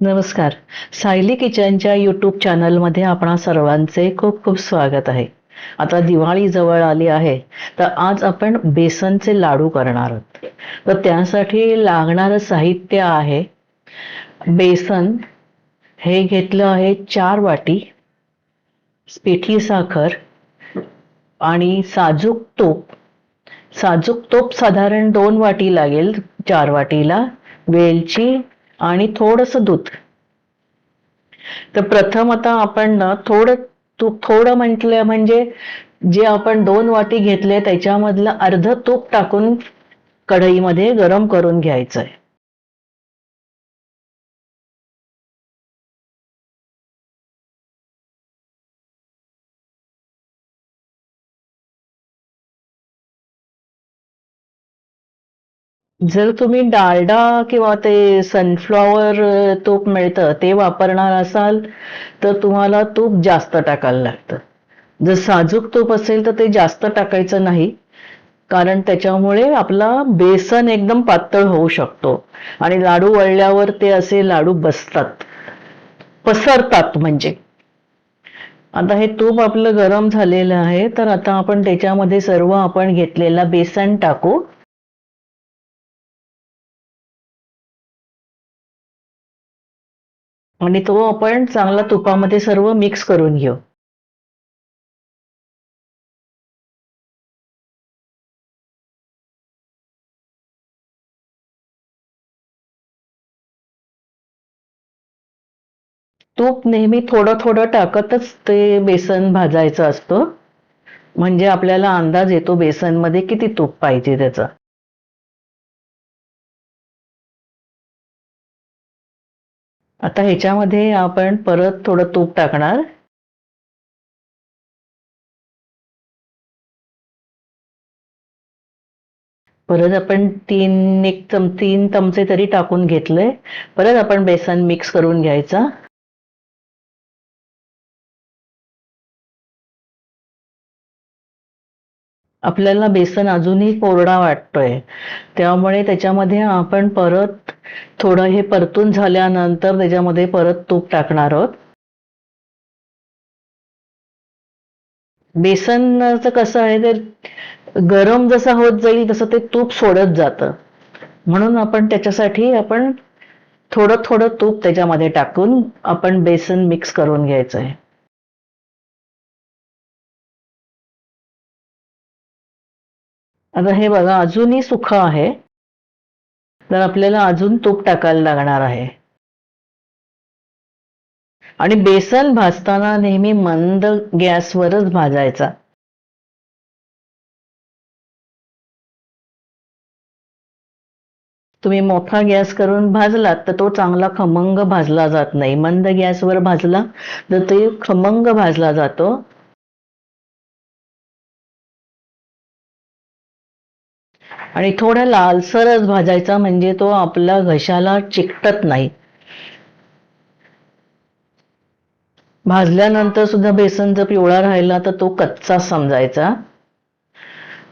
नमस्कार. सायली किचनच्या यूट्यूब चॅनलमध्ये आपणा सर्वांचे खूप खूप स्वागत आहे. आता दिवाळी जवळ आली आहे तर आज आपण बेसनचे लाडू करणार आहोत. तर त्यासाठी लागणारं साहित्य आहे बेसन हे घेतलं आहे चार वाटी पिठी साखर आणि साजूक तूप. साजूक तूप साधारण दोन वाटी लागेल चार वाटीला वेलची आणि थोडंसं दूध. तर प्रथम आता आपण ना थोडं तूप थोडं म्हटलं म्हणजे जे आपण दोन वाटी घेतले त्याच्यामधलं अर्ध तूप टाकून कढईमध्ये गरम करून घ्यायचंय. जर तुम्ही डालडा किंवा ते सनफ्लॉवर तूप मिळतं ते वापरणार असाल तर तुम्हाला तूप जास्त टाकायला लागतं. जर साजूक तूप असेल तर ते जास्त टाकायचं नाही कारण त्याच्यामुळे आपला बेसन एकदम पातळ होऊ शकतो. आणि लाडू वळल्यावर ते असे लाडू बसतात. पसरतात म्हणजे. आता हे तूप आपलं गरम झालेलं आहे तर आता आपण त्याच्यामध्ये सर्व आपण घेतलेला बेसन टाकू. आणि तो आपण चांगला तुपामध्ये सर्व मिक्स करून घेऊ. तूप नेहमी थोडं थोडं टाकतच ते बेसन भाजायचं असतं. म्हणजे आपल्याला अंदाज येतो बेसनमध्ये किती तूप पाहिजे त्याचा. आता ह्याच्यामध्ये आपण परत थोडं तूप टाकणार. परत आपण तीन एक चम तीन चमचे तरी टाकून घेतले परत आपण बेसन मिक्स करून घ्यायचा. आपल्याला बेसन अजूनही कोरडा वाटतोय. त्यामुळे त्याच्यामध्ये आपण परत थोडं हे परतून झाल्यानंतर त्याच्यामध्ये परत तूप टाकणार आहोत. बेसनचं कसं आहे ते गरम जसं होत जाईल तसं ते तूप सोडत जातं. म्हणून आपण त्याच्यासाठी आपण थोडं थोडं तूप त्याच्यामध्ये टाकून आपण बेसन मिक्स करून घ्यायचं आहे. आता हे बघा अजूनही सुख आहे. तर आपल्याला अजून तूप टाकायला लागणार आहे. आणि बेसन भाजताना नेहमी मंद गॅसवरच भाजायचा. तुम्ही मोठा गॅस करून भाजलात तर तो चांगला खमंग भाजला जात नाही. मंद गॅसवर भाजला तर ते खमंग भाजला जातो. आणि थोडा लालसरच भाजायचा म्हणजे तो आपल्या घशाला चिकटत नाही. भाजल्यानंतर सुद्धा बेसन जर पिवळा राहिला तर तो कच्चा समजायचा.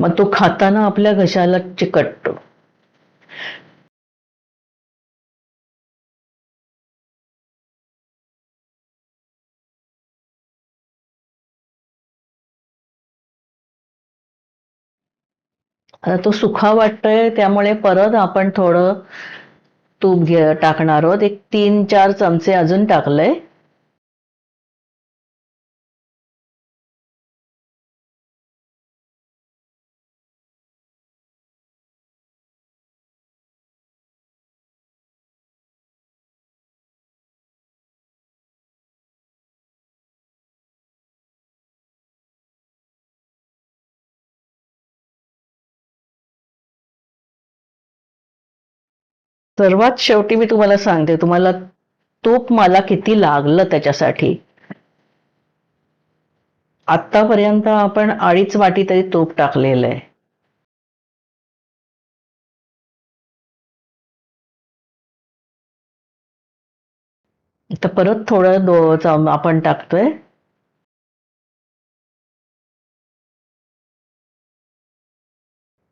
मग तो खाताना आपल्या घशाला चिकटतो. आता तो सुखा वाटतोय त्यामुळे परत आपण थोडं तूप घे टाकणार आहोत. एक तीन चार चमचे अजून टाकलंय. सर्वात शेवटी मी तुम्हाला सांगते तुम्हाला तूप मला किती लागलं त्याच्यासाठी? आतापर्यंत आपण अडीच वाटी तरी तूप टाकलेलं आहे. तर परत थोडं दो चम आपण टाकतोय.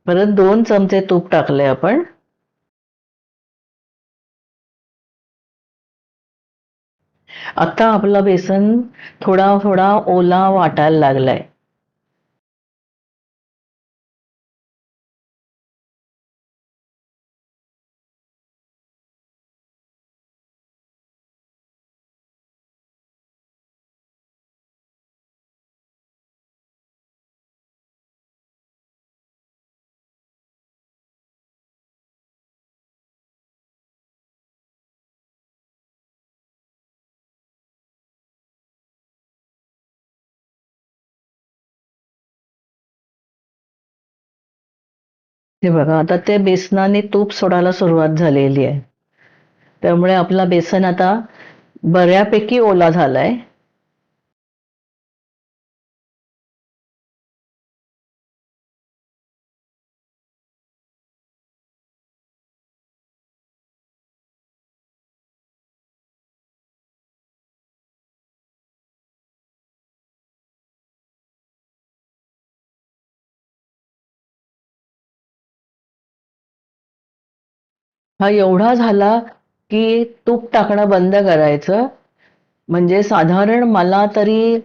परत दोन चमचे तूप टाकले आपण. आता आपलं बेसन थोडा थोडा ओला वाटायला लागलाय. हे बघा आता ते बेसनाने तूप सोडायला सुरुवात झालेली आहे. त्यामुळे आपला बेसन आता बऱ्यापैकी ओला झालाय. हा एवढा झाला की तूप टाकणं बंद करायचं. म्हणजे साधारण मला तरी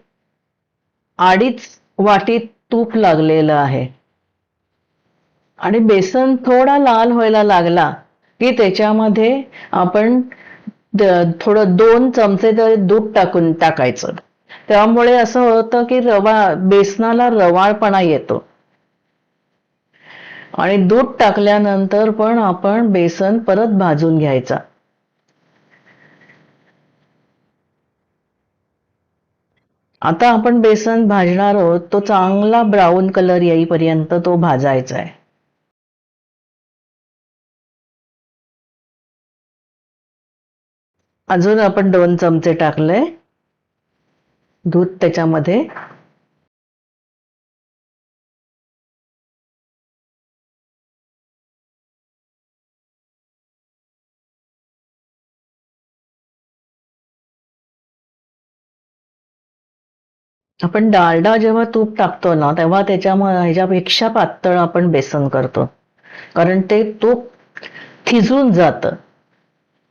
अडीच वाटीत तूप लागलेलं आहे. आणि बेसन थोडा लाल व्हायला लागला की त्याच्यामध्ये आपण थोडं दोन चमचे तरी दूध टाकून टाकायचं. त्यामुळे असं होतं की रवा बेसनाला रवाळपणा येतो. आणि दूध टाकल्यानंतर पण आपण बेसन परत भाजून घ्यायचा. आता आपण बेसन भाजणार आहोत. तो चांगला ब्राऊन कलर येईपर्यंत तो भाजायचा आहे. अजून आपण दोन चमचे टाकले. दूध त्याच्यामध्ये. आपण डालडा जेव्हा तूप टाकतो ना तेव्हा त्याच्या ह्याच्यापेक्षा पातळ आपण बेसन करतो. कारण ते तूप थिजून जातं.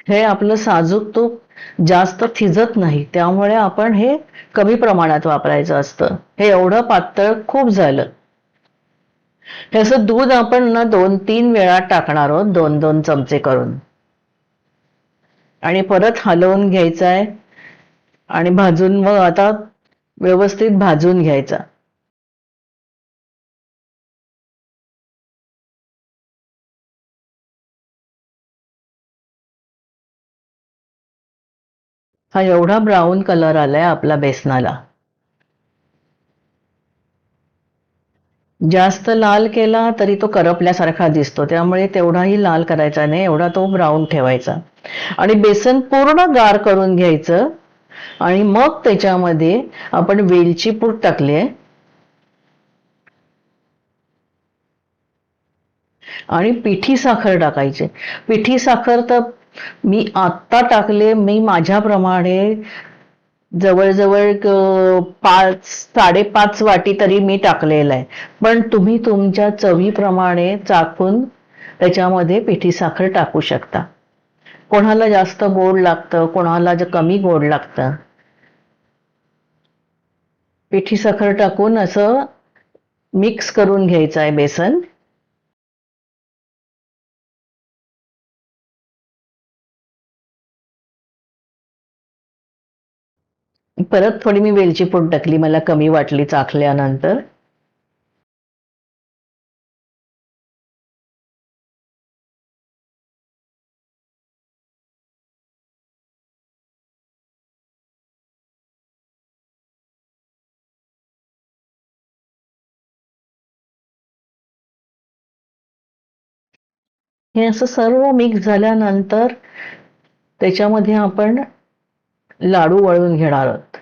हे आपलं साजूक तूप जास्त थिजत नाही त्यामुळे आपण हे कमी प्रमाणात वापरायचं असतं. हे एवढं पातळ खूप झालं. हे असं दूध आपण ना दोन तीन वेळा टाकणार आहोत दोन दोन चमचे करून. आणि परत हलवून घ्यायचं आहे. आणि भाजून मग आता व्यवस्थित भाजून घ्यायचा. हा एवढा ब्राऊन कलर आलाय आपला बेसनाला. जास्त लाल केला तरी तो करपल्यासारखा दिसतो त्यामुळे तेवढाही लाल करायचा नाही एवढा तो ब्राऊन ठेवायचा. आणि बेसन पूर्ण गार करून घ्यायचं. आणि मग त्याच्यामध्ये आपण वेलची पूड टाकली आहे. आणि पिठी साखर टाकायची. पिठी साखर तर मी आत्ता टाकले मी माझ्याप्रमाणे जवळजवळ पाच साडेपाच वाटी तरी मी टाकलेलं आहे. पण तुम्ही तुमच्या चवीप्रमाणे चाकून त्याच्यामध्ये पिठी साखर टाकू शकता. कोणाला जास्त गोड लागतं कोणाला जे कमी गोड लागतं. पिठी साखर टाकून असं मिक्स करून घ्यायचं आहे बेसन. परत थोडी मी वेलची पूड टाकली मला कमी वाटली चाखल्यानंतर. हे असं सर्व मिक्स झाल्यानंतर त्याच्यामध्ये आपण लाडू वळून घेणार आहोत.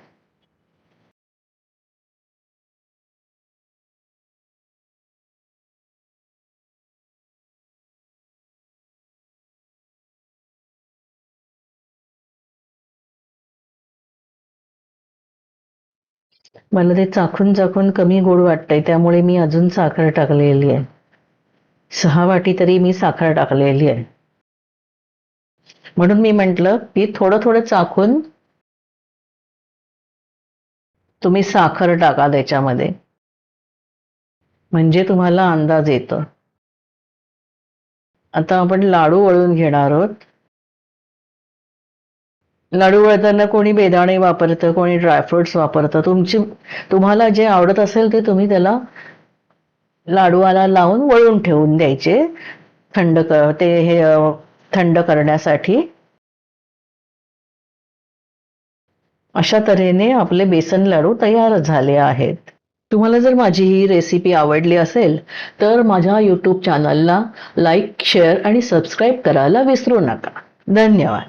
मला ते चाखून चाखून कमी गोड वाटतंय त्यामुळे मी अजून साखर टाकलेली आहे. सहा वाटी तरी मी साखर टाकलेली आहे. म्हणून मी म्हंटल की थोडं थोडं चाखून तुम्ही साखर टाका त्याच्यामध्ये. म्हणजे तुम्हाला अंदाज येतो. आता आपण लाडू वळून घेणार आहोत. लाडू वळताना कोणी बेदाणे वापरतं कोणी ड्रायफ्रुट्स वापरतं. तुमची तुम्हाला जे आवडत असेल ते तुम्ही त्याला लाडूवाला लावून वळून ठेवून द्यायचे. थंड ते हे थंड करण्यासाठी. अशा तऱ्हेने आपले बेसन लाडू तयार झाले आहेत. तुम्हाला जर माझी ही रेसिपी आवडली असेल तर माझ्या यूट्यूब चॅनलला लाईक शेअर आणि सबस्क्राईब करायला विसरू नका. धन्यवाद.